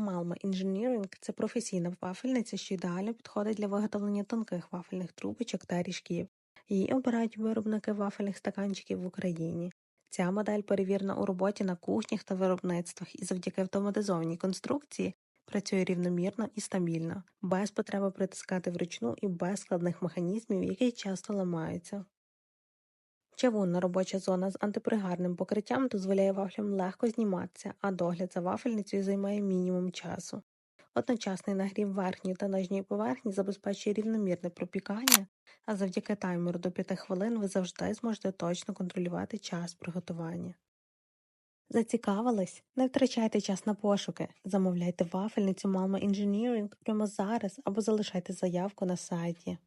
Malma Engineering – це професійна вафельниця, що ідеально підходить для виготовлення тонких вафельних трубочок та ріжків. Її обирають виробники вафельних стаканчиків в Україні. Ця модель перевірена у роботі на кухнях та виробництвах і завдяки автоматизованій конструкції працює рівномірно і стабільно, без потреби притискати вручну і без складних механізмів, які часто ламаються. Чавунна робоча зона з антипригарним покриттям дозволяє вафлям легко зніматися, а догляд за вафельницею займає мінімум часу. Одночасний нагрів верхньої та нижньої поверхні забезпечує рівномірне пропікання, а завдяки таймеру до 5 хвилин ви завжди зможете точно контролювати час приготування. Зацікавились? Не втрачайте час на пошуки. Замовляйте вафельницю Malma Engineering прямо зараз або залишайте заявку на сайті.